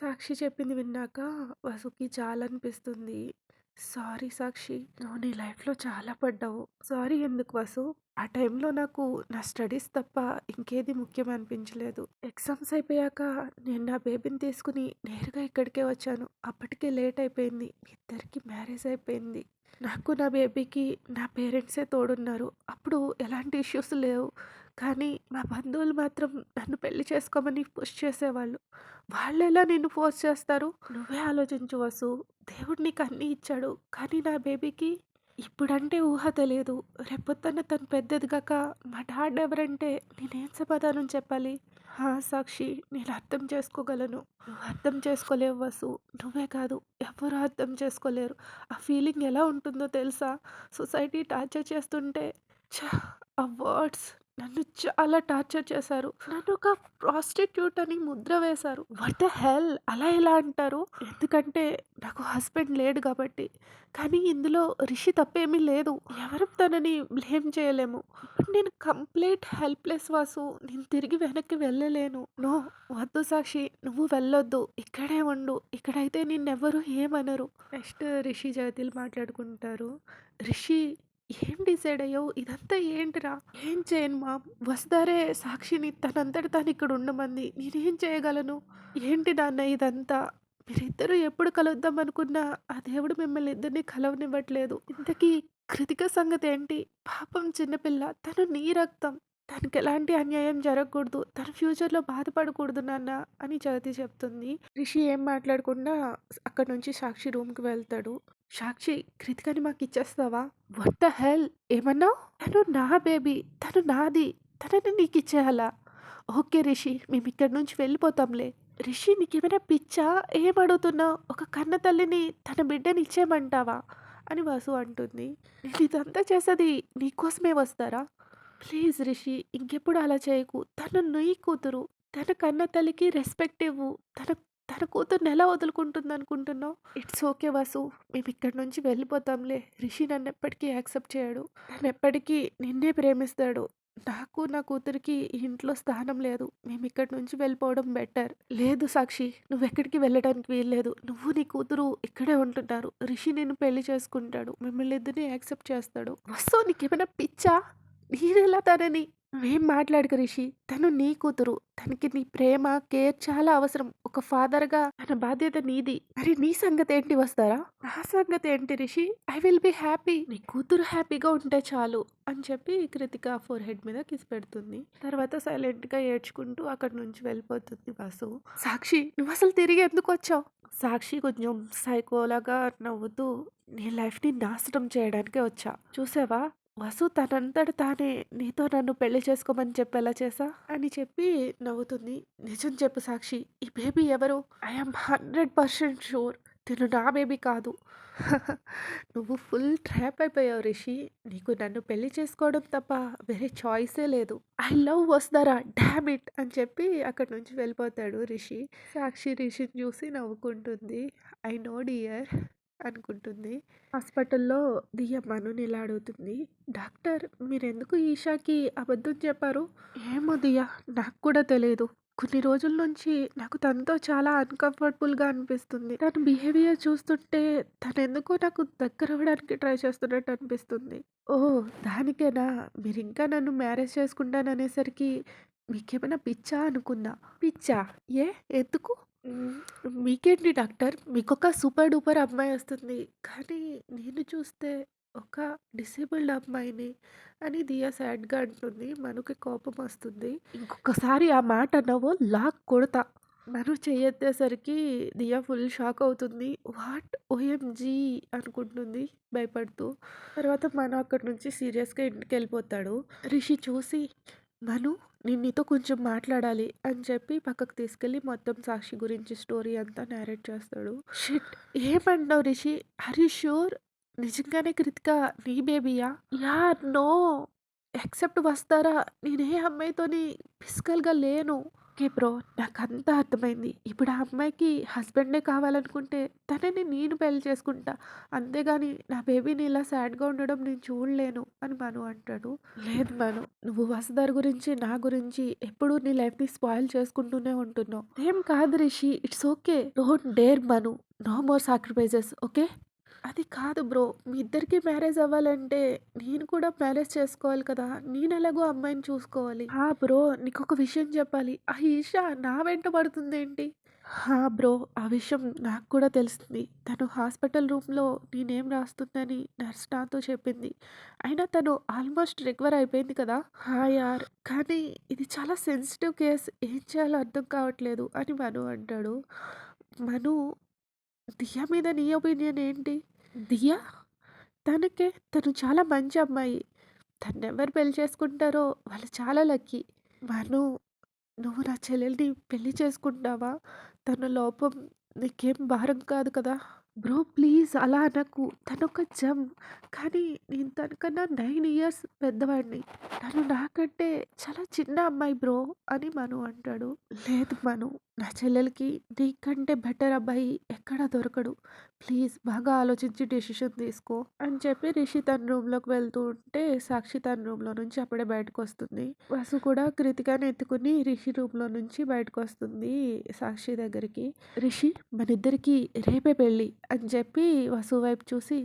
సాక్షి చెప్పింది విన్నాక వసుకి చాలా అనిపిస్తుంది. సారీ సాక్షి. నువ్వు నీ లైఫ్‌లో చాలా పడ్డావు. సారీ ఎందుకు వసు. ఆ టైంలో నాకు నా స్టడీస్ తప్ప ఇంకేది ముఖ్యం అనిపించలేదు. ఎగ్జామ్స్ అయిపోయాక నేను నా బేబీని తీసుకుని నేరుగా ఇక్కడికే వచ్చాను. అప్పటికే లేట్ అయిపోయింది. ఇద్దరికి ఇద్దరికీ మ్యారేజ్ అయిపోయింది. నాకు నా బేబీకి నా పేరెంట్సే తోడున్నారు. అప్పుడు ఎలాంటి ఇష్యూస్ లేవు. కానీ మా బంధువులు మాత్రం నన్ను పెళ్ళి చేసుకోమని పుష్ చేసేవాళ్ళు. వాళ్ళు ఎలా నిన్ను ఫోర్స్ చేస్తారు? నువ్వే ఆలోచించు వసు. దేవుడు నీకు అన్నీ ఇచ్చాడు. కానీ నా బేబీకి ఇప్పుడంటే ఊహ తెలియదు. రేపొద్దున్న తను పెద్దెదిగాక మా డాడ్ ఎవరంటే నేనేం సమాధానం చెప్పాలి? సాక్షి నేను అర్థం చేసుకోగలను. నువ్వు అర్థం చేసుకోలేవు వసు. నువ్వే కాదు ఎవరు అర్థం చేసుకోలేరు. ఆ ఫీలింగ్ ఎలా ఉంటుందో తెలుసా? సొసైటీ టార్చర్ చేస్తుంటే ఛ! ఆ వర్డ్స్ నన్ను చాలా టార్చర్ చేశారు. నన్ను ఒక ప్రాస్టిట్యూట్ అని ముద్ర వేశారు. వాట్ ద హెల్ అలా ఎలా అంటారు? ఎందుకంటే నాకు హస్బెండ్ లేడు కాబట్టి. కానీ ఇందులో రిషి తప్పేమీ లేదు. ఎవరు తనని బ్లేమ్ చేయలేము. నేను కంప్లీట్ హెల్ప్‌లెస్ వాసు. నేను తిరిగి వెనక్కి వెళ్ళలేను. నో వద్దు సాక్షి. నువ్వు వెళ్ళొద్దు. ఇక్కడే ఉండు. ఇక్కడైతే నిన్నెవ్వరు ఏమనరు. నెక్స్ట్ రిషి, జగతిలు మాట్లాడుకుంటారు. రిషి ఏం డిసైడ్ అయ్యావు? ఇదంతా ఏంటిరా? ఏం చేయను మా వస్తారే సాక్షిని తనంతట తాను ఇక్కడ ఉండమంది. నేనేం చేయగలను? ఏంటి నాన్న ఇదంతా? మీరిద్దరూ ఎప్పుడు కలుద్దాం అనుకున్నా ఆ దేవుడు మిమ్మల్ని ఇద్దరిని కలవనివ్వట్లేదు. ఇంతకీ కృతిక సంగతి ఏంటి? పాపం చిన్నపిల్ల. తను నీ రక్తం. తనకి ఎలాంటి అన్యాయం జరగకూడదు. తన ఫ్యూచర్‌లో బాధపడకూడదు నాన్న అని జగతి చెప్తుంది. రిషి ఏం మాట్లాడకుండా అక్కడి నుంచి సాక్షి రూమ్‌కి వెళ్తాడు. సాక్షి కృతికని మాకు ఇచ్చేస్తావా వట్ హెల్ ఏమన్నావు? తను నా బేబీ. తను నాది. తనని నీకు ఇచ్చేయాలా ఓకే రిషి మేమిక్కడి నుంచి వెళ్ళిపోతాంలే. రిషి నీకేమైనా పిచ్చా? ఏం ఒక కన్న తల్లిని తన బిడ్డని ఇచ్చేయమంటావా? అని వసు అంటుంది. నేను ఇదంతా చేసేది నీకోసమే వస్తారా? ప్లీజ్ రిషి ఇంకెప్పుడు అలా చేయకు. తను నీ కూతురు. తన కన్న తల్లికి రెస్పెక్ట్ ఇవ్వు. తన తన కూతుర్ని ఎలా వదులుకుంటుందనుకుంటున్నావు? ఇట్స్ ఓకే వాసు మేము ఇక్కడి నుంచి వెళ్ళిపోతాంలే. రిషి నన్ను ఎప్పటికీ యాక్సెప్ట్ చేయడు. తనెప్పటికీ నిన్నే ప్రేమిస్తాడు. నాకు నా కూతురికి ఇంట్లో స్థానం లేదు. మేము ఇక్కడి నుంచి వెళ్ళిపోవడం బెటర్. లేదు సాక్షి. నువ్వెక్కడికి వెళ్ళడానికి వీల్లేదు. నువ్వు నీ కూతురు ఇక్కడే ఉంటున్నారు. రిషి నిన్ను పెళ్ళి చేసుకుంటాడు. మిమ్మల్ని ఇద్దరిని యాక్సెప్ట్ చేస్తాడు. వసు నీకేమైనా పిచ్చా? నేనెలా తనని మేం మాట్లాడకు రిషి. తను నీ కూతురు. తనకి నీ ప్రేమ, కేర్ చాలా అవసరం. ఒక ఫాదర్‌గా తన బాధ్యత నీది. మరి నీ సంగతి ఏంటి వస్తారా? నా ఏంటి Rishi? I will be happy. నీ కూతురు హ్యాపీగా ఉంటే చాలు అని చెప్పి కృతిక ఫోర్‌హెడ్ మీద కిసి పెడుతుంది. తర్వాత సైలెంట్‌గా ఏడ్చుకుంటూ అక్కడి నుంచి వెళ్ళిపోతుంది బస్సు సాక్షి నువ్వు అసలు తిరిగి ఎందుకు వచ్చావు సాక్షి కొంచెం సైకోలాగా నవ్వుతూ నీ లైఫ్‌ని నాశనం చేయడానికే వచ్చా. చూసావా? వసు తనంతట తానే నీతో నన్ను పెళ్ళి చేసుకోమని చెప్పేలా చేసా అని చెప్పి నవ్వుతుంది. నిజం చెప్పు సాక్షి. ఈ బేబీ ఎవరు? I am 100% sure. తిను నా బేబీ కాదు. నువ్వు ఫుల్ ట్రాప్ అయిపోయావు రిషి. నీకు నన్ను పెళ్ళి చేసుకోవడం తప్ప వేరే చాయిసే లేదు. ఐ లవ్ వస్తారా డామ్ ఇట్ అని చెప్పి అక్కడి నుంచి వెళ్ళిపోతాడు రిషి. సాక్షి రిషిని చూసి నవ్వుకుంటుంది. ఐ నో డియర్ అనుకుంటుంది. హాస్పిటల్‌లో మనుని ఇలా అడుగుతుంది. డాక్టర్ మీరెందుకు ఈషాకి అబద్ధం చెప్పారు? ఏమో దివ్య నాకు కూడా తెలీదు. కొన్ని రోజుల నుంచి నాకు తనతో చాలా అన్‌కంఫర్టబుల్‌గా అనిపిస్తుంది. తన బిహేవియర్ చూస్తుంటే తనెందుకో నాకు దగ్గరవ్వడానికి ట్రై చేస్తున్నట్టు అనిపిస్తుంది. ఓహ్! దానికేనా? మీరింకా నన్ను మ్యారేజ్ చేసుకుంటాననేసరికి మీకేమైనా పిచ్చా అనుకున్నా. పిచ్చా? ఏ? ఎందుకు? హ్మ్. మీకేంటి డాక్టర్ మీకొక సూపర్ డూపర్ అమ్మాయి వస్తుంది. కానీ నేను చూస్తే ఒక డిసేబుల్డ్ అమ్మాయిని అని దియా సాడ్‌గా అంటుంది. మనకి కోపం వస్తుంది. ఇంకొకసారి ఆ మాట అన్నావో లాక్ కొడతా. మను చెయ్యెత్తేసరికి దియా ఫుల్ షాక్ అవుతుంది. వాట్? ఓఎంజీ అనుకుంటుంది భయపడుతూ. తర్వాత మను అక్కడి నుంచి సీరియస్‌గా ఇంటికెళ్ళిపోతాడు. రిషి చూసి మను నేను నీతో కొంచెం మాట్లాడాలి అని చెప్పి పక్కకు తీసుకెళ్ళి మొత్తం సాక్షి గురించి స్టోరీ అంతా నేరేట్ చేస్తాడు. షిట్! ఏమంటావు రిషి? హరి షూర్ నిజంగానే కృతిక నీ బేబీయా? Yeah no. ఎక్సెప్ట్ వస్తారా? నేనే అమ్మాయితోని ఫిజికల్‌గా లేను. Okay bro. నాకంతా అర్థమైంది. ఇప్పుడు ఆ అమ్మాయికి హస్బెండే కావాలనుకుంటే తనని నేను పెళ్ళి చేసుకుంటా. అంతేగాని నా బేబీని ఇలా సాడ్‌గా ఉండడం నేను చూడలేను అని మను అంటాడు. లేదు మను. నువ్వు వసుధర గురించి, నా గురించి ఎప్పుడూ నీ లైఫ్‌ని స్పాయిల్ చేసుకుంటూనే ఉంటున్నావు. ఏం కాదు Rishi. It's okay. Don't dare Manu. No more sacrifices okay? అది కాదు బ్రో. మీ ఇద్దరికీ మ్యారేజ్ అవ్వాలంటే నేను కూడా మ్యారేజ్ చేసుకోవాలి కదా! నేను ఎలాగో అమ్మాయిని చూసుకోవాలి. ఆ! బ్రో నీకు ఒక విషయం చెప్పాలి. ఆ ఈషా నా వెంట పడుతుందేంటి? హా! బ్రో ఆ విషయం నాకు కూడా తెలిసింది. తను హాస్పిటల్ రూమ్‌లో నేనేం రాస్తుందని నర్స్ నాతో చెప్పింది. అయినా తను ఆల్మోస్ట్ రికవర్ అయిపోయింది కదా! హా! యార్ కానీ ఇది చాలా సెన్సిటివ్ కేస్. ఏం చేయాలో అర్థం కావట్లేదు అని మను అంటాడు. మను దియా మీద నీ ఒపీనియన్ ఏంటి? దియా? తనకే తను చాలా మంచి అమ్మాయి. తన్నెవరు పెళ్ళి చేసుకుంటారో వాళ్ళు చాలా లక్కీ. మను నువ్వు నా చెల్లెల్ని పెళ్ళి చేసుకుంటావా? తన లోపం నీకేం భారం కాదు కదా! బ్రో ప్లీజ్ అలా అనకు. తనొక జమ్ కానీ నేను తనకన్నా నైన్ ఇయర్స్ పెద్దవాడిని. తను నాకంటే చాలా చిన్న అమ్మాయి బ్రో అని మను అంటాడు. లేదు మను. నా చెల్లెలకి నీకంటే బెటర్ అబ్బాయి ఎక్కడా దొరకడు. ప్లీజ్ బాగా ఆలోచించి డెసిషన్ తీసుకో అని చెప్పి రిషి తన రూమ్‌లోకి వెళ్తూ ఉంటే సాక్షి తన రూమ్‌లో నుంచి అప్పుడే బయటకొస్తుంది. వసు కూడా కృతికని ఎత్తుకుని రిషి రూమ్‌లో నుంచి బయటకొస్తుంది సాక్షి దగ్గరికి. రిషి మనిద్దరికి రేపే పెళ్ళి అని చెప్పి వసు వైపు చూసి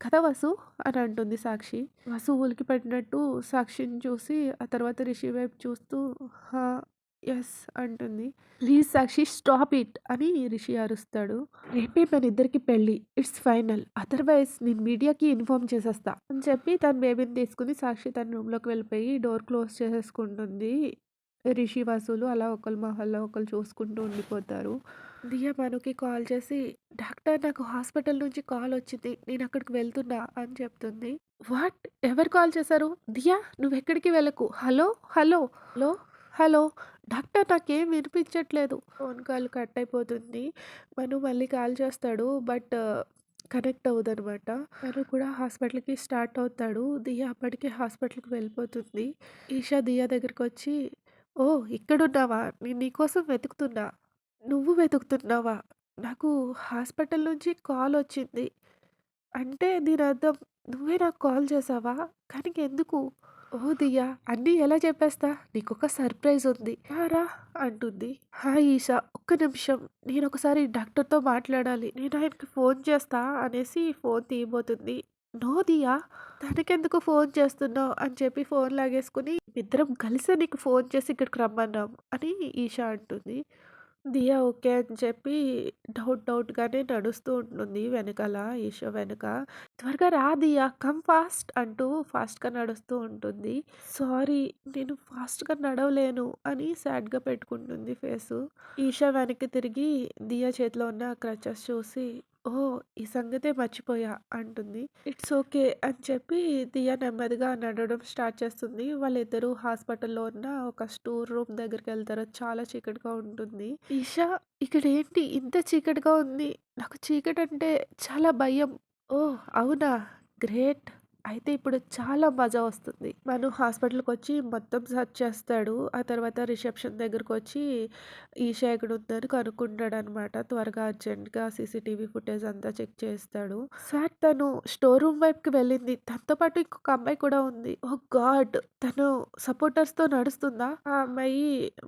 కదా వసు అని అంటుంది సాక్షి. వసు ఉలికిపడినట్టు సాక్షిని చూసి ఆ తర్వాత రిషి వైపు చూస్తూ ఎస్ అంటుంది. ప్లీజ్ సాక్షి స్టాప్ ఇట్ అని రిషి అరుస్తాడు. రేపే మనిద్దరికీ పెళ్ళి ఇట్స్ ఫైనల్. అదర్‌వైజ్ నేను మీడియాకి ఇన్ఫార్మ్ చేసేస్తా అని చెప్పి తన బేబీని తీసుకుని సాక్షి తన రూమ్‌లోకి వెళ్ళిపోయి డోర్ క్లోజ్ చేసేసుకుంటుంది. రిషి, వసూలు అలా ఒకళ్ళ మహల్లో ఒకళ్ళు చూసుకుంటూ ఉండిపోతారు. దియా మనుకి కాల్ చేసి డాక్టర్ నాకు హాస్పిటల్ నుంచి కాల్ వచ్చింది. నేను అక్కడికి వెళ్తున్నా అని చెప్తుంది. వాట్? ఎవరు కాల్ చేశారు? దియా నువ్వెక్కడికి వెళ్ళకు. Hello! Hello! Hello! Hello! Doctor నాకేం వినిపించట్లేదు. ఫోన్ కాల్ కట్ అయిపోతుంది. మను మళ్ళీ కాల్ చేస్తాడు. బట్ కనెక్ట్ అవ్వదనమాట. తను కూడా హాస్పిటల్‌కి స్టార్ట్ అవుతాడు. దియా అప్పటికే హాస్పిటల్‌కి వెళ్ళిపోతుంది. ఈషా దియా దగ్గరికి వచ్చి ఓ ఇక్కడున్నావా? నేను నీకోసం వెతుకుతున్నా. నువ్వు వెతుకుతున్నావా? నాకు హాస్పిటల్ నుంచి కాల్ వచ్చింది. అంటే దీని అర్థం నువ్వే నాకు కాల్ చేసావా కానీ ఎందుకు? ఓ దియా అన్నీ ఎలా చెప్పేస్తా? నీకొక సర్ప్రైజ్ ఉంది. రా అంటుంది. హాయ్ ఈషా ఒక్క నిమిషం నేను ఒకసారి డాక్టర్‌తో మాట్లాడాలి. నేను ఆయనకి ఫోన్ చేస్తా అనేసి ఫోన్ తీయబోతుంది. నో దియా తనకెందుకు ఫోన్ చేస్తున్నావు అని చెప్పి ఫోన్ లాగేసుకొని ఇద్దరం కలిసే నీకు ఫోన్ చేసి ఇక్కడికి రమ్మన్నాం అని ఈషా అంటుంది. దియా ఓకే అని చెప్పి డౌట్ డౌట్‌గానే నడుస్తూ ఉంటుంది వెనకాల ఈషా వెనక. త్వరగా రా దియా కమ్ ఫాస్ట్ అంటూ ఫాస్ట్‌గా నడుస్తూ ఉంటుంది. సారీ నేను ఫాస్ట్‌గా నడవలేను అని సాడ్‌గా పెట్టుకుంటుంది ఫేసు. ఈషా వెనక్కి తిరిగి దియా చేతిలో ఉన్న క్రచెస్ చూసి ఓహ్! ఈ సంగతే మర్చిపోయా అంటుంది. ఇట్స్ ఓకే అని చెప్పి దియా నెమ్మదిగా నడవడం స్టార్ట్ చేస్తుంది. వాళ్ళిద్దరూ హాస్పిటల్‌లో ఉన్న ఒక స్టోర్ రూమ్ దగ్గరికెళ్తారు. చాలా చీకటిగా ఉంటుంది. ఈషా ఇక్కడేంటి ఇంత చీకటిగా ఉంది? నాకు చీకటంటే చాలా భయం. ఓహ్! అవునా? గ్రేట్. అయితే ఇప్పుడు చాలా మజా వస్తుంది. మను హాస్పిటల్‌కొచ్చి మొత్తం సెర్చ్ చేస్తాడు. ఆ తర్వాత రిసెప్షన్ దగ్గరకొచ్చి ఈషా ఎక్కడుందని కనుక్కుంటాడనమాట. త్వరగా అర్జెంట్‌గా సీసీటీవీ ఫుటేజ్ అంతా చెక్ చేస్తాడు. సార్ తను స్టోర్ రూమ్ వైపుకి వెళ్ళింది. తనతో పాటు ఇంకొక అమ్మాయి కూడా ఉంది. Oh God! తను సపోర్టర్స్‌తో నడుస్తుందా? ఆ అమ్మాయి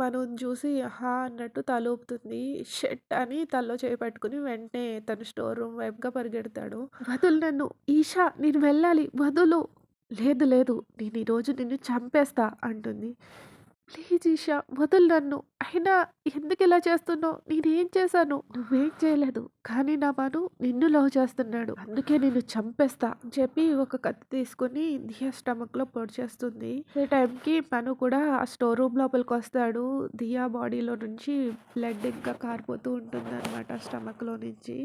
మనం చూసి హా! అన్నట్టు తల ఊపుతుంది. షెట్ అని తలలో చేపట్టుకుని వెంటనే తను స్టోర్ రూమ్ వైపుగా పరిగెడతాడు. వదులు నన్ను. ఈషా నేను వెళ్ళాలి. వదులు. లేదు లేదు. నేను ఈరోజు నిన్ను చంపేస్తా అంటుంది. ప్లీజ్ ఈషా వదులు నన్ను. అయినా ఎందుకు ఇలా చేస్తున్నావు? నేనేం చేశాను? నువ్వేం చేయలేదు. కానీ నా మను నిన్ను లవ్ చేస్తున్నాడు. అందుకే నిన్ను చంపేస్తా అని చెప్పి ఒక కత్తి తీసుకొని దియా స్టమక్‌లో పొడిచేస్తుంది. ఈ టైంకి మను కూడా ఆ స్టోర్ రూమ్ లోపలికి వస్తాడు దియా బాడీలో నుంచి బ్లడ్ ఇంకా కారిపోతూ ఉంటుంది ఉంటుందనమాట స్టమక్‌లో నుంచి.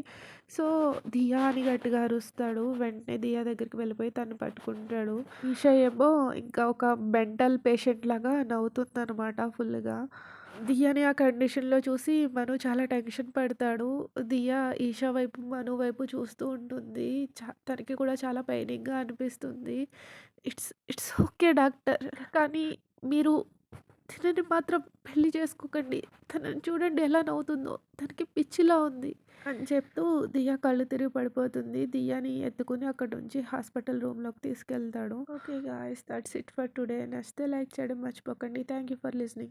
సో, దియా అని గట్టిగా అరుస్తాడు. వెంటనే దియా దగ్గరికి వెళ్ళిపోయి తను పట్టుకుంటాడు. ఈషా ఏమో ఇంకా ఒక మెంటల్ పేషెంట్ లాగా నవ్వుతుంది అనమాట ఫుల్‌గా. దియాని ఆ కండిషన్‌లో చూసి మను చాలా టెన్షన్ పడతాడు. దియా ఈషా వైపు, మను వైపు చూస్తూ ఉంటుంది. చా తనకి కూడా చాలా పెయినింగ్‌గా అనిపిస్తుంది. It's it's okay doctor. కానీ మీరు తినని మాత్రం పెళ్ళి చేసుకోకండి తనని చూడండి ఎలా నవ్వుతుందో తనకి పిచ్చిలా ఉంది అని చెప్తూ దియా కళ్ళు తిరిగి పడిపోతుంది దియాని ఎత్తుకుని అక్కడ నుంచి హాస్పిటల్ రూమ్లోకి తీసుకెళ్తాడు okay guys that's it for today నచ్చితే లైక్ చేయడం మర్చిపోకండి థ్యాంక్ యూ ఫర్ లిసనింగ్